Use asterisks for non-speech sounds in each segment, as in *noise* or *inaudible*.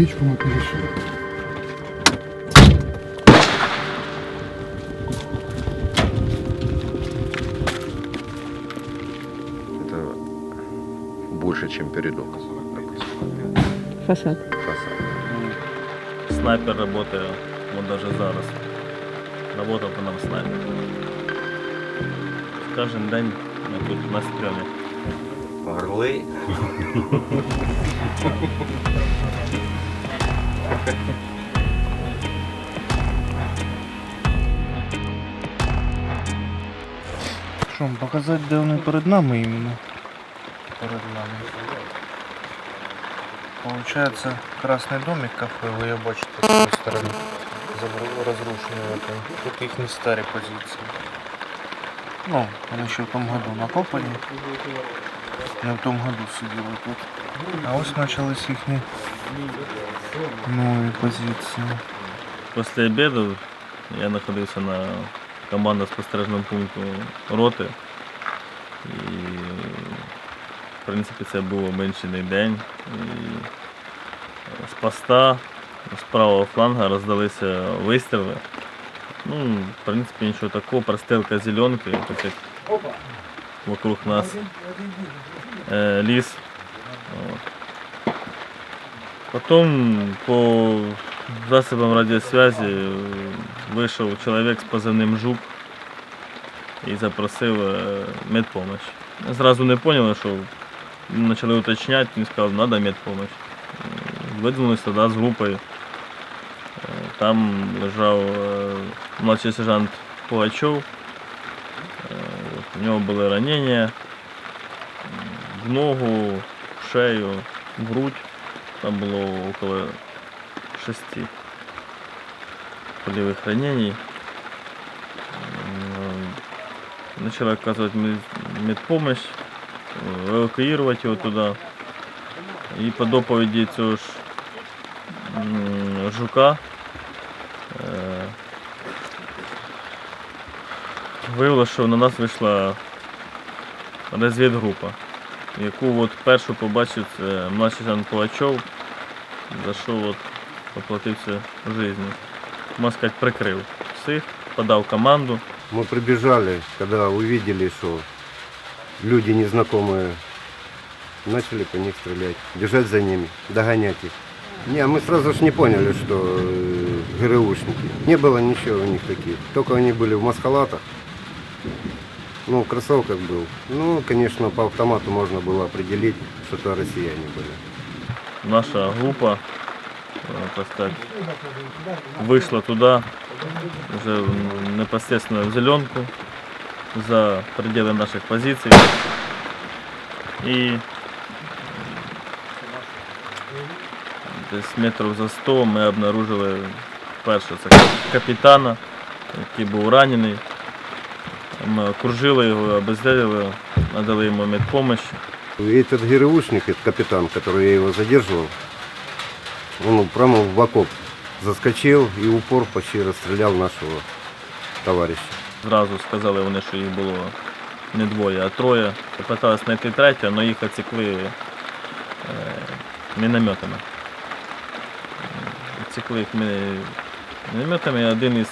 речку мы перешли. Это больше, чем передок. Фасад. Фасад. Снайпер работає, от навіть зараз. Работав по нам снайпер. Кожен день ми тут на стрьомі. Орли. показати, де вони перед нами іменно. Перед нами. Получается, красный домик кафе, вы ее бачите с той стороны, разрушенный в этом. Тут их не старые позиции. Ну, они еще в том году накопали. Не в том году сидели тут. А вот начались их новые позиции. После обеда я находился на командно-спостережном пункте роты. І, в принципі, це був обмінчений день. І з поста, з правого фланга роздалися вистріли. Ну, в принципі, нічого такого, прострілка зеленки, так як вокруг нас е, ліс. От. Потом по засобам радиосвязи э, вышел человек с позывным «Жук» и запросил э, медпомощь. Сразу не поняли, що почали уточнять, він сказав, надо медпомощь. Э, Видвинулися туди з групою. Там лежав младший сержант Пугачов. У нього були ранення в ногу, в шею, в грудь. Там было около шести пулевых ранений. Начали оказывать мед- медпомощь, э, эвакуировать его туда. И по доповіді цього ж м, жука е, виявилося, що на нас вийшла розвідгрупа яку от першу побачив це младший Жан Палачов, за що от поплатився життю. Можна сказати, прикрив всіх, подав команду. Мы прибежали, когда увидели, что люди незнакомые начали по них стрелять, бежать за ними, догонять их. Не, а мы сразу же не поняли, что э, ГРУшники. Не было ничего у них таких. Только они были в маскалатах. Ну, в кроссовках был. Ну, конечно, по автомату можно было определить, что это россияне были. Наша група, е, так сказати, вийшла туди, вже м, непосредственно в зеленку, за пределы наших позицій. І десь метрів за 100 ми обнаружили перше це капітана, який був ранений. Ми окружили його, обезвредили, надали йому медпомощь. И этот ГРУшник, этот капитан, который я его задерживал, он прямо в окоп заскочил и упор почти расстрелял нашего товарища. Зразу сказали вони, що їх було не двоє, а троє. Питалися знайти третє, але їх оцікли е, мінометами. Е, Оцікли їх мі- мінометами. Один із,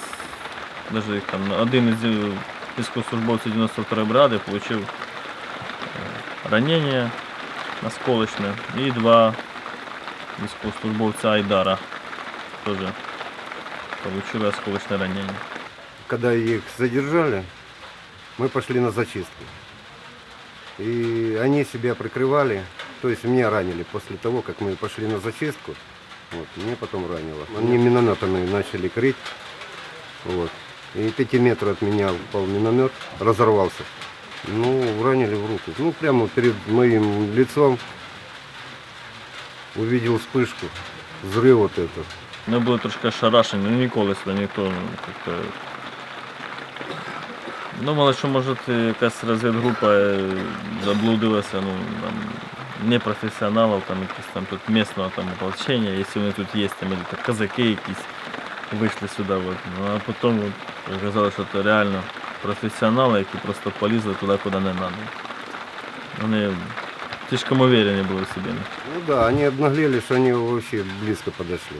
даже їх там, один із е, військовослужбовців 92-ї бригади отримав ранення осколочне і два військовослужбовця Айдара теж отримали осколочне ранення. Когда их задержали, мы пошли на зачистку. И они себя прикрывали, то есть меня ранили после того, как мы пошли на зачистку. Вот, мне потом ранило. Они минометами начали крыть. Вот. И пяти метров от меня упал миномет, разорвался. Ну, ранили в руку. Ну, прямо перед моим лицом увидел вспышку, взрыв вот этот. Ми були трошки ошарашені, ну ніколи сюди ніхто ну, як-то. Думали, що може це якась розвідгрупа е, заблудилася, ну там непрофесіоналів, там якісь там тут місного там ополчення, якщо вони тут є, там это, казаки якісь вийшли сюди. От. Ну, а потім от, оказалось, що це реально професіонали, які просто полізли туди, куди не треба. Вони Слишком уверены были в себе. Ну да, они обнаглели, что они вообще близко подошли.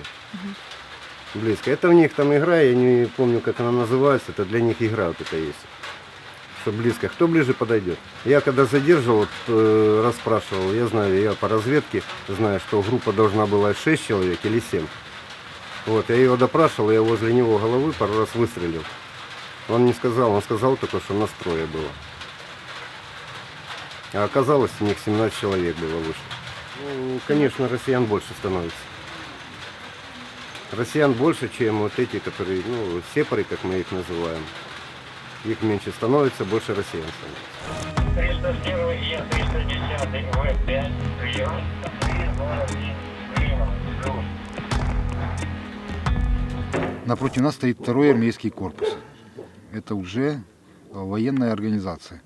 Близко. Это у них там игра, я не помню, как она называется, это для них игра вот это есть. Что близко. Кто ближе подойдет? Я когда задерживал, вот, э, расспрашивал, я знаю, я по разведке знаю, что группа должна была 6 человек или 7. Вот, я его допрашивал, я возле него головы пару раз выстрелил. Он не сказал, он сказал только, что настроя было. А оказалось, у них 17 человек было вышло. Ну, конечно, россиян больше становится. Россиян больше, чем вот эти, которые, ну, сепары, как мы их называем. Их меньше становится, больше россиян становится. 301 Е, 310 В5, прием, 301, прием, плюс. Напротив нас стоит второй армейский корпус. Это уже э, военная организация.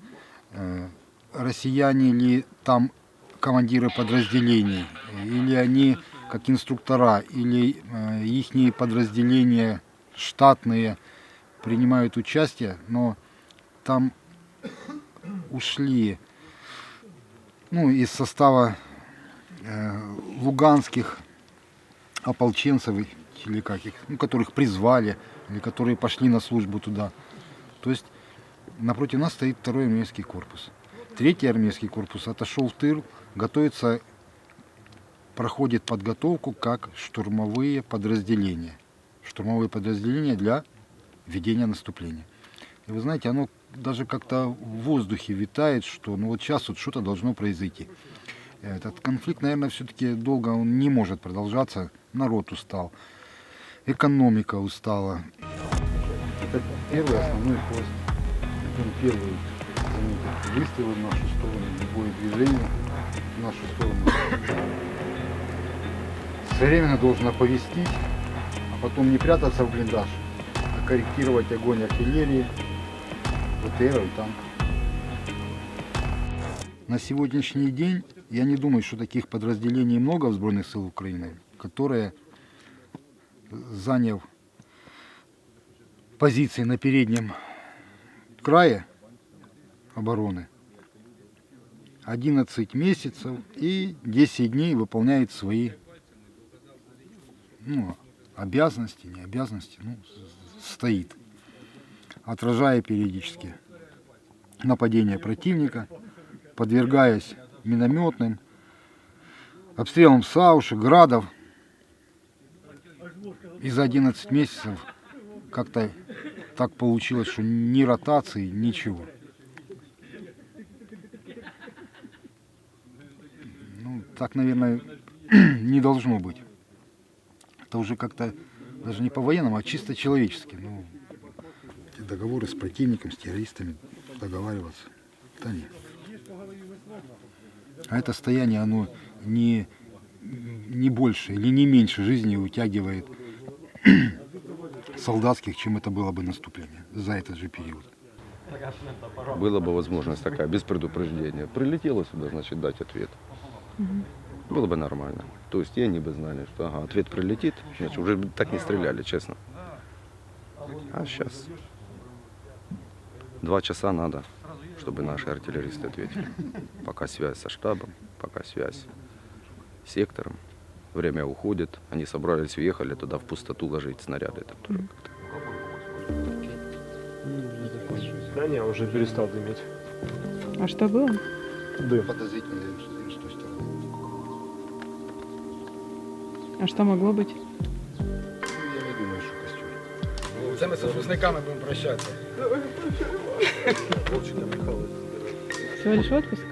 Э, Россияне ли там командиры подразделений, или они как инструктора, или их подразделения штатные принимают участие, но там ушли ну, из состава э, луганских ополченцев или как их, ну, которых призвали, или которые пошли на службу туда. То есть напротив нас стоит второй армейский корпус. Третий армейский корпус отошел в тыл, готовится, проходит подготовку как штурмовые подразделения. Штурмовые подразделения для ведения наступления. И вы знаете, оно даже как-то в воздухе витает, что ну вот сейчас вот что-то должно произойти. Этот конфликт, наверное, все-таки долго он не может продолжаться. Народ устал, экономика устала. Это первый основной пост. Он первый заметит выстрелы в нашу сторону, любое движение в нашу сторону. Своевременно должен оповестить, а потом не прятаться в блиндаж, а корректировать огонь артиллерии, ВТР и танк. На сегодняшний день я не думаю, что таких подразделений много в Сбройных сил Украины, которые, заняв позиции на переднем крае обороны, 11 месяцев и 10 дней выполняет свои ну, обязанности, не обязанности, ну, стоит, отражая периодически нападения противника, подвергаясь минометным, обстрелам Сауши, Градов. И за 11 месяцев как-то так получилось, что ни ротации, ничего. Ну, так, наверное, *clears throat* не должно быть. Это уже как-то даже не по-военному, а чисто человечески. Ну, эти договоры с противником, с террористами договариваться. Да нет. А это стояние, оно не, не больше или не меньше жизни утягивает *clears throat* солдатских, чем это было бы наступление за этот же период. Была бы возможность такая, без предупреждения. Прилетела сюда, значит, дать ответ. Было бы нормально. То есть и они бы знали, что ага, ответ прилетит, значит, уже так не стреляли, честно. А сейчас два часа надо, чтобы наши артиллеристы ответили. Пока связь со штабом, пока связь с сектором. Время уходит, они собрались, уехали туда в пустоту ложить снаряды. Это тоже как-то Да не, уже перестал дымить. А что было? Дым. Подозрительно с А что могло быть? Я не думаю, что костер. Це ми з випускниками будемо прощатися. Всего лишь отпуск?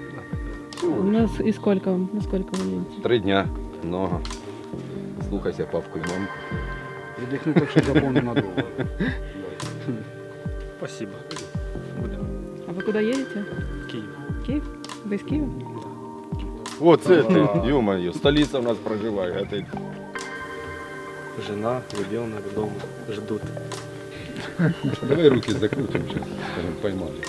У нас и сколько вам? На сколько вы едете? Три дня, много. Слухайся папку і мамку. Віддихну так, що запомню надовго. Спасибо. Будем. А вы куда едете? Киев. Киев? Вы из Киева? Оце ти, ё-моё, столиця в нас проживає, а ти жена, ребенок дома ждут. Давай руки закрутим сейчас, поймали.